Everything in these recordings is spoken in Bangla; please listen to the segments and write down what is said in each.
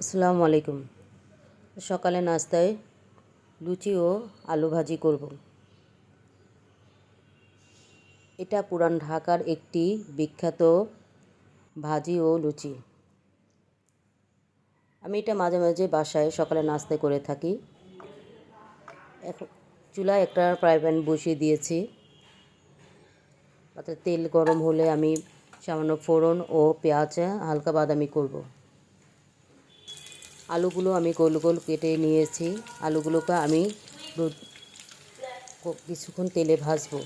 আসসালামু আলাইকুম। সকালে নাস্তায় লুচি ও আলু ভাজি করব। এটা পুরান ঢাকার একটি বিখ্যাত ভাজি ও লুচি। আমি এটা মাঝে মাঝে বাসায় সকালে নাস্তায় করে থাকি। এখন চুলায় একটা ফ্রাই প্যান বসিয়ে দিয়েছি। তাতে তেল গরম হলে আমি সামান্য ফোড়ন ও পেঁয়াজ, হালকা বাদামি করব। আলুগুলো আমি গোল গোল কেটে নিয়েছি। আলুগুলোকে আমি কিছুক্ষণ তেলে ভাজবো।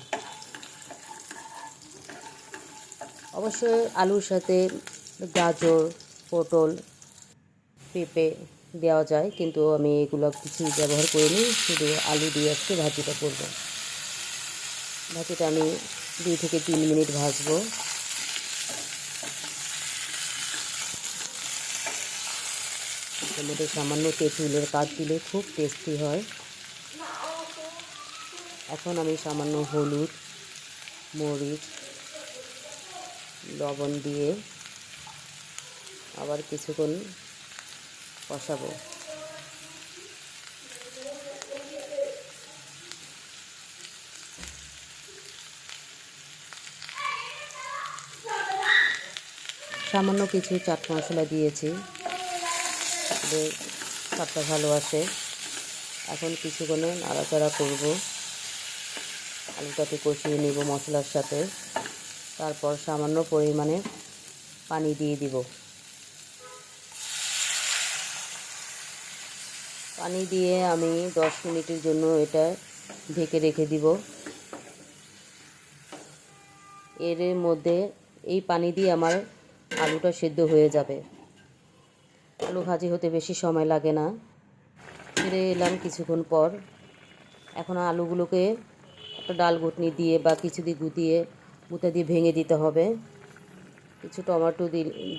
অবশ্যই আলুর সাথে গাজর, পটল, পেঁপে দেওয়া যায়, কিন্তু আমি এগুলো কিছুই ব্যবহার করিনি, শুধু আলু দিয়ে আজকে ভাজিটা করব। ভাজিটা আমি দুই থেকে তিন মিনিট ভাজবো। এর সামান্য তেঁতুলের কাঠ দিলে খুব টেস্টি হয়। এখন আমি সামান্য হলুদ, মরিচ, লবণ দিয়ে আবার কিছুক্ষণ কষাবো। সামান্য কিছু চাট মশলা দিয়েছি। তাহলে স্বাদটা ভালো আসে এখন কিছুক্ষণে নাড়াচাড়া করব। আলুটাকে কষিয়ে নিব মশলার সাথে। তারপর সামান্য পরিমাণে পানি দিয়ে দিব। পানি দিয়ে আমি দশ মিনিটের জন্য এটা ঢেকে রেখে দিব। এর মধ্যে এই পানি দিয়ে আমার আলুটা সেদ্ধ হয়ে যাবে। আলু ভাজি হতে বেশি সময় লাগে না। ফিরে এলাম কিছুক্ষণ পর। এখন আলুগুলোকে একটা ডাল ঘুটনি দিয়ে বা কিছু দিয়ে গুটিয়ে গুঁতা দিয়ে ভেঙে দিতে হবে। কিছু টমেটো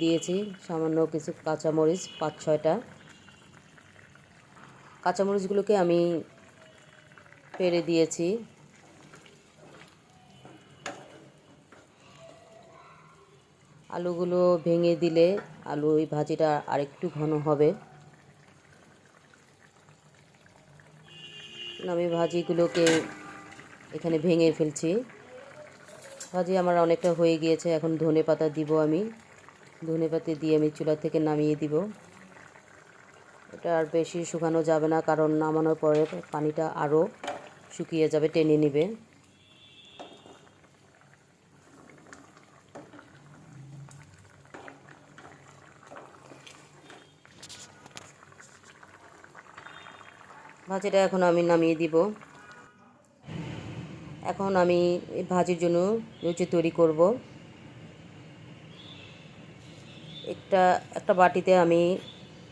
দিয়েছি, সামান্য কিছু কাঁচামরিচ, পাঁচ ছয়টা। কাঁচামরিচগুলোকে আমি পেরে দিয়েছি। আলুগুলো ভেঙে দিলে আলু ওই ভাজিটা আরেকটু ঘন হবে। আমি ভাজিগুলোকে এখানে ভেঙে ফেলছি। ভাজি আমার অনেকটা হয়ে গিয়েছে, এখন ধনে পাতা দিব আমি। ধনে পাতা দিয়ে আমি চুলা থেকে নামিয়ে দিব। এটা আর বেশি শুকানো যাবে না, কারণ নামানোর পরে পানিটা আরও শুকিয়ে যাবে, টেনে নেবে। ভাজিটা এখন আমি নামিয়ে দিব। এখন আমি ভাজির জন্য লুচি তৈরি করব। একটা একটা বাটিতে আমি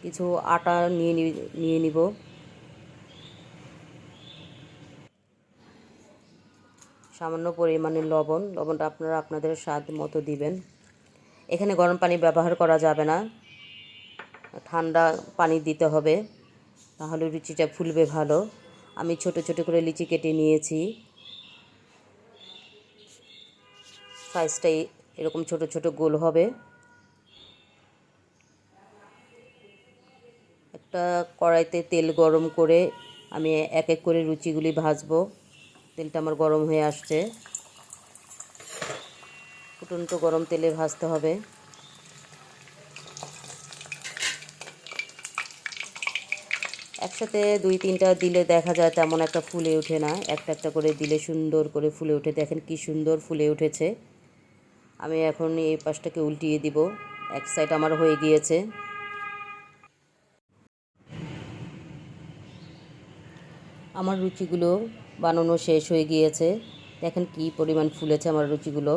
কিছু আটা নিয়ে নিয়ে নিব। সামান্য পরিমাণে লবণ, লবণটা আপনারা আপনাদের স্বাদ মতো দিবেন। এখানে গরম পানি ব্যবহার করা যাবে না। ঠান্ডা পানি দিতে হবে। তাহলে লুচিটা ফুলবে ভালো। আমি ছোট ছোট করে লিচি কেটে নিয়েছি। সাইজটাই এরকম ছোট ছোট গোল হবে। একটা কড়াইতে তেল গরম করে আমি এক এক করে লুচিগুলি ভাজবো। তেলটা আমার গরম হয়ে আসছে। ফুটন্ত গরম তেলে ভাজতে হবে। একসাথে দুই, তিনটা দিলে দেখা যায় তেমন একটা ফুলে ওঠে না। একটা একটা করে দিলে সুন্দর করে ফুলে ওঠে। দেখেন কি সুন্দর ফুলে উঠেছে। আমি এখন এই পাশটাকে উল্টিয়ে দিব। এক সাইড আমার হয়ে গিয়েছে। আমার রুচিগুলো বানানো শেষ হয়ে গিয়েছে। দেখেন কি পরিমাণ ফুলেছে আমার রুচিগুলো।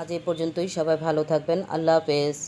আজ এ পর্যন্তই। সবাই ভালো থাকবেন। আল্লাহ হাফেজ।